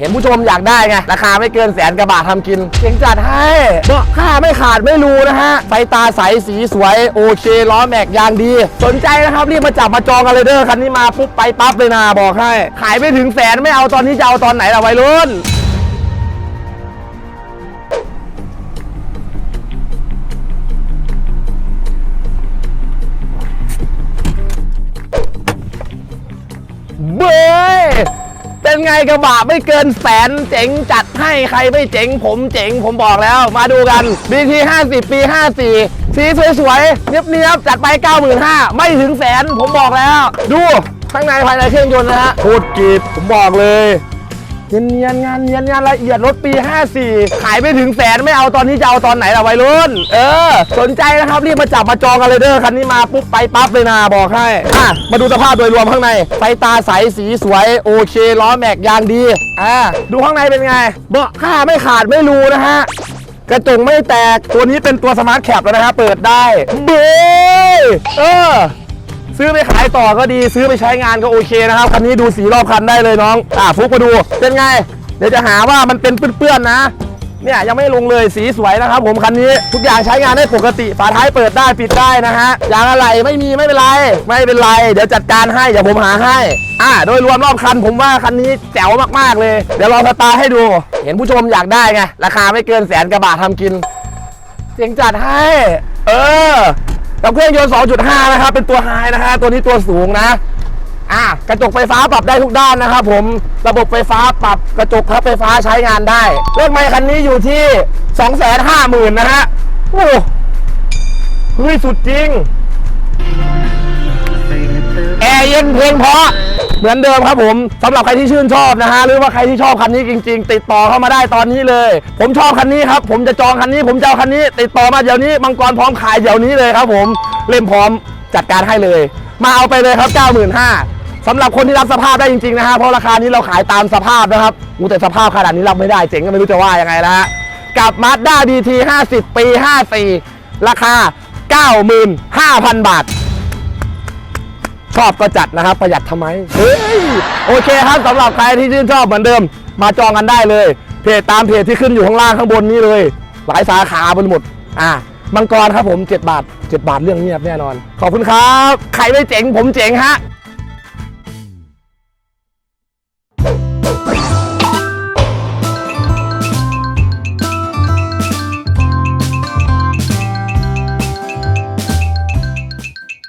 เห็นผู้ชมอยากได้ไง ราคาไม่เกินแสนกระบาททำกินเสียงจัดให้เบาะค่าไม่ขาดไม่รูนะฮะไฟตาใสสีสวย โอเค ล้อแม็กยางดี สนใจนะครับ รีบมาจับมาจองกันเลยเด้อคันนี้มาปุ๊บไปปั๊บเลยนะบอกให้ ขายไม่ถึงแสนไม่เอาตอนนี้จะเอาตอนไหนล่ะวัยรุ่นเบ้ย เป็นไงกระบะไม่เกินแสนเจ๋งจัดให้ใครไม่เจ๋งผมเจ๋งผมบอกแล้ว มาดูกัน BT 50 ปี 54 สีสวยๆเนียบๆ จัดไป 95,000ไม่ถึงแสนผมบอกแล้ว ดูข้างในภายในเครื่องยนต์นะฮะโคตรจีบผมบอกเลย เนียนเนียนๆงานเนียนงานละเอียดรถปี 54 ขายไม่ถึงแสนไม่เอาตอนนี้จะเอาตอนไหนล่ะวัยรุ่น เออ สนใจนะครับรีบมาจับมาจองกันเลยเด้อคันนี้มาปุ๊บไปปั๊บเลยนะบอกให้อะมาดูสภาพโดยรวมข้างในไฟตาใสสีสวยโอเคล้อแม็กยางดีอ่าดูข้างในเป็นไงเบาะค่าไม่ขาดไม่รูนะฮะกระจกไม่แตกตัวนี้เป็นตัวสมาร์ทแคปแล้วนะครับเปิดได้เบ้ยเออ ซื้อไปขายต่อก็ดีซื้อไปใช้งานก็โอเคนะครับคันนี้ดูสีรอบคันได้เลยน้อง อ่าฟุกมาดูเป็นไง เดี๋ยวจะหาว่ามันเป็นเปื้อนๆนะเนี่ยยังไม่ลงเลยสีสวยนะครับผมคันนี้ทุกอย่างใช้งานได้ปกติฝาท้ายเปิดได้ปิดได้นะฮะยางอะไรไม่มีไม่เป็นไร ไม่เป็นไร เดี๋ยวจัดการให้เดี๋ยวผมหาให้ อ่า โดยรวมรอบคันผมว่าคันนี้แจ๋วมากๆเลย เดี๋ยวลองสตาร์ให้ดู เห็นผู้ชมอยากได้ไงราคาไม่เกินแสนกระบาททำกินเสียงจัดให้ เออ กับเครื่องยนต์ 2.5 นะครับ เป็นตัวไฮนะฮะ ตัวนี้ตัวสูงนะ อะ กระจกไฟฟ้าปรับได้ทุกด้านนะครับผม ระบบไฟฟ้าปรับกระจกครับไฟฟ้าใช้งานได้ เลขไมค์คันนี้อยู่ที่ 250,000 นะฮะ โอ้เฮ้ยสุดจริง แอร์เย็นเพลงเพราะ เหมือนเดิมครับผมสำหรับใครที่ชื่นชอบนะฮะหรือว่าใครที่ชอบคันนี้จริง ๆ ติดต่อเข้ามาได้ตอนนี้เลย ผมชอบคันนี้ครับผมจะจองคันนี้ผมจะเอาคันนี้ ติดต่อมาเดี๋ยวนี้มังกรพร้อมขายเดี๋ยวนี้เลยครับ ผมเล่มพร้อมจัดการให้เลย มาเอาไปเลยครับ 95,000สำหรับคนที่รับสภาพได้จริงๆนะฮะเพราะราคานี้เราขายตามสภาพนะครับอูแต่สภาพขนาดนี้รับไม่ได้เจ๋งก็ไม่รู้จะว่ายังไงนะฮะกับมาสด้า DT 50 ปี 54 ราคา 95,000 บาท ชอบก็จัดนะครับ ประหยัดทำไมเฮ้ยโอเคครับสำหรับใครที่ชื่นชอบเหมือนเดิม มาจองกันได้เลย เพจตามเพจที่ขึ้นอยู่ข้างล่างข้างบนนี้เลย หลายสาขาบนหมด อะมังกรครับผม 7 บาท 7 บาทเรื่องเงียบแน่นอน ขอบคุณครับ ใครไม่เจ๋งผมเจ๋งฮะ